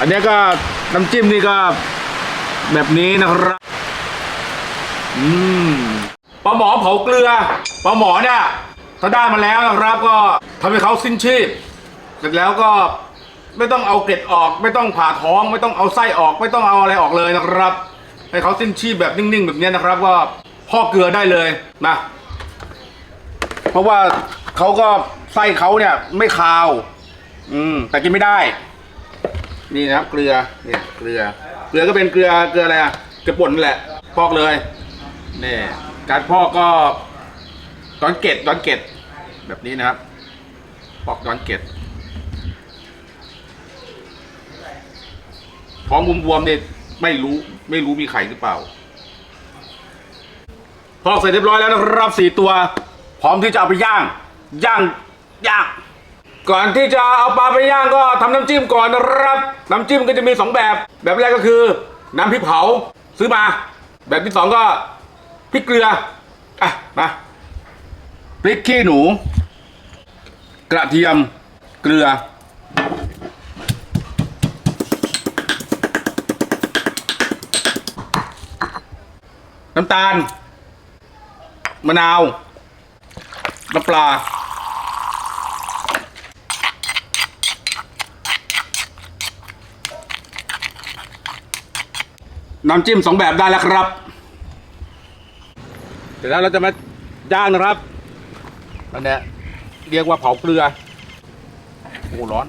อันนี้ก็น้ำจิ้มนี่ก็แบบนี้นะครับ อืมปลาหมอเผาเกลือปลาหมอเนี่ยถ้าได้มาแล้วนะครับ ก็ทำให้เขาสิ้นชีพ เสร็จแล้วก็ไม่ต้องเอาเกล็ดออก ไม่ต้องผ่าท้อง ไม่ต้องเอาไส้ออก ไม่ต้องเอาอะไรออกเลยนะครับ ให้เขาสิ้นชีพแบบนิ่งๆ แบบนี้นะครับ ก็พ่อเกลือได้เลยนะเพราะว่าเขาก็ไส้เขาเนี่ยไม่คาว อืมแต่กินไม่ได้ นี่นะครับเกลือเนี่ยเกลือ เกลือก็เป็นเกลือเกลืออะไรอะเกลือป่นนั่แหละพอกเลยนี่การพอกก็ย้อนเกล็ดย้อนเกล็ดแบบนี้นะครับพอกย้อนเกล็ดท้องบวมๆเนี่ยไม่รู้ไม่รู้มีไข่หรือเปล่า พอกเสร็จเรียบร้อยแล้วนะครับสี่ตัว พร้อมที่จะเอาไปย่าง ย่างย่าง ก่อนที่จะเอาปลาไปย่างก็ทำน้ำจิ้มก่อนนะครับ น้ำจิ้มก็จะมีสองแบบ แบบแรกก็คือน้ำพริกเผาซื้อมา แบบที่สองก็พริกเกลือ อะ มาพริกขี้หนู กระเทียมเกลือ น้ำตาล มะนาว น้ำปลา น้ำจิ้มสองแบบได้แล้วครับ เสร็จแล้วเราจะมาย่างนะครับอันเนี้ยเรียกว่าเผาเกลือ โอ้ร้อน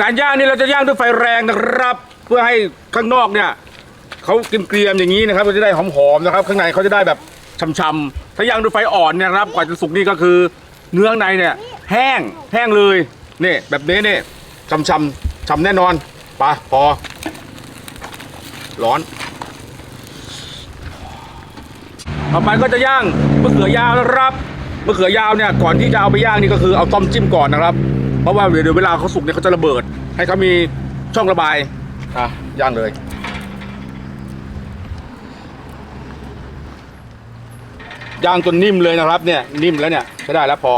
การย่างนี่เราจะย่างด้วยไฟแรงนะครับ เพื่อให้ข้างนอกเนี่ยเขาเกรียมๆอย่างนี้นะครับมันจะได้หอมๆนะครับ ข้างในเขาจะได้แบบช่ำๆถ้าย่างด้วยไฟอ่อนเนี่ยนะครับกว่าจะสุกนี่ก็คือเนื้อข้างในเนี่ยแห้งแห้งเลยนี่แบบนี้นี่ช่ำๆช่ำแน่นอนปะพอ ร้อนต่อไปก็จะย่างมะเขือยาวนะครับมะเขือยาวเนี่ยก่อนที่จะเอาไปย่างนี่ก็คือเอาต้มจิ้มก่อนนะครับ เพราะว่าเดี๋ยวเวลาเขาสุกเนี่ยเขาจะระเบิด ให้เขามีช่องระบายอะย่างเลยย่างจนนิ่มเลยนะครับ เนี่ยนิ่มแล้วเนี่ยใช้ได้แล้วพอ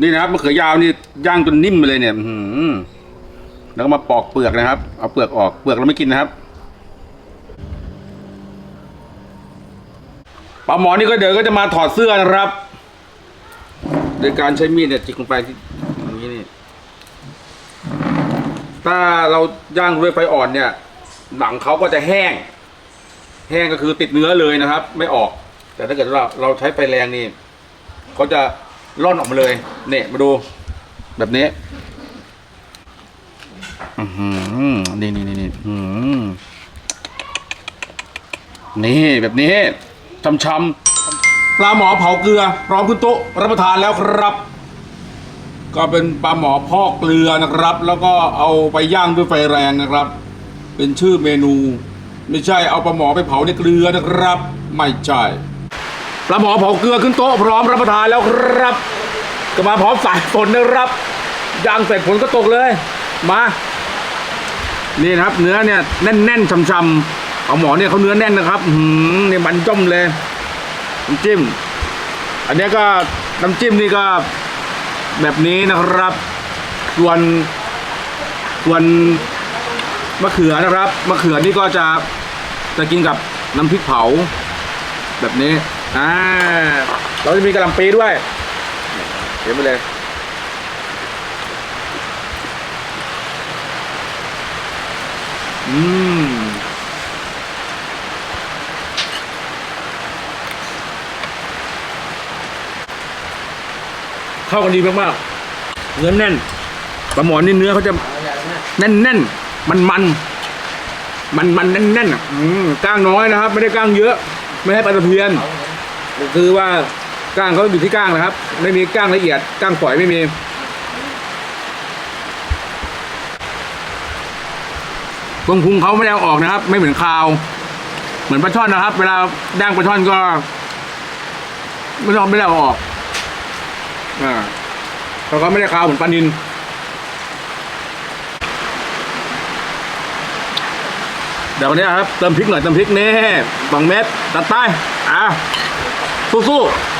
นี่นะครับมะเขือยาวนี่ย่างจนนิ่มไปเลยเนี่ยอื้อหือแล้วก็มาปอกเปลือกนะครับ เอาเปลือกออกเปลือกเราไม่กินนะครับปลาหมอนี่ก็เดี๋ยวก็จะมาถอดเสื้อนะครับ โดยการใช้มีดเนี่ยจิกลงไปที่อย่างนี้นี่ ถ้าเราย่างด้วยไฟอ่อนเนี่ย หนังเขาก็จะแห้ง แห้งก็คือติดเนื้อเลยนะครับ ไม่ออก แต่ถ้าเกิดเราเราใช้ไฟแรงนี่เขาจะร่อนออกมาเลย เนี่ยมาดูแบบนี้อือหือนี่นี่นี่นี่อืมนี่แบบนี้ช้ำๆ ปลาหมอเผาเกลือพร้อมขึ้นโต๊ะรับประทานแล้วครับ ก็เป็นปลาหมอพอกเกลือนะครับ แล้วก็เอาไปย่างด้วยไฟแรงนะครับ เป็นชื่อเมนู ไม่ใช่เอาปลาหมอไปเผาในเกลือนะครับ ไม่ใช่ปลาหมอเผาเกลือขึ้นโต๊ะพร้อมรับประทานแล้วครับ ก็มาพร้อมสายฝนนะครับย่างเสร็จฝนก็ตกเลย มานี่นะครับ เนื้อเนี่ยแน่นๆช่ำๆเอาหมอเนี่ยเขาเนื้อแน่นนะครับหืมเนี่ยมันจ้มเลย น้ำจิ้ม อันนี้ก็น้ำจิ้มนี่ก็แบบนี้นะครับ ส่วนส่วนมะเขือนะครับมะเขือนี่ก็จะจะกินกับน้ำพริกเผา แบบนี้อ่าเราจะมีกระหล่ำปีด้วยเห็นไปเลยอืม เข้ากันดีมากๆเนื้อแน่นปลาหมอนี่เนื้อเขาจะแน่นแน่นมันมันมันมันแน่นแน่นอะก้างน้อยนะครับ ไม่ได้ก้างเยอะ ไม่ให้ปลาตะเพียนคือว่าก้างเขาอยู่ที่ก้างนะครับ ไม่มีก้างละเอียดก้างฝอยไม่มีตรงพุงเขาไม่ได้เอาออกนะครับ ไม่เหมือนคาว เหมือนปลาช่อนนะครับ เวลาย่างปลาช่อนก็ไม่ต้องไม่ได้เอาออก อ่าเขาก็ไม่ได้คาวเหมือนปลานินเดี๋ยววันนี้ครับเติมพริกหน่อยเติมพริกนี่บางเม็ดตัดไปอะสู้ๆ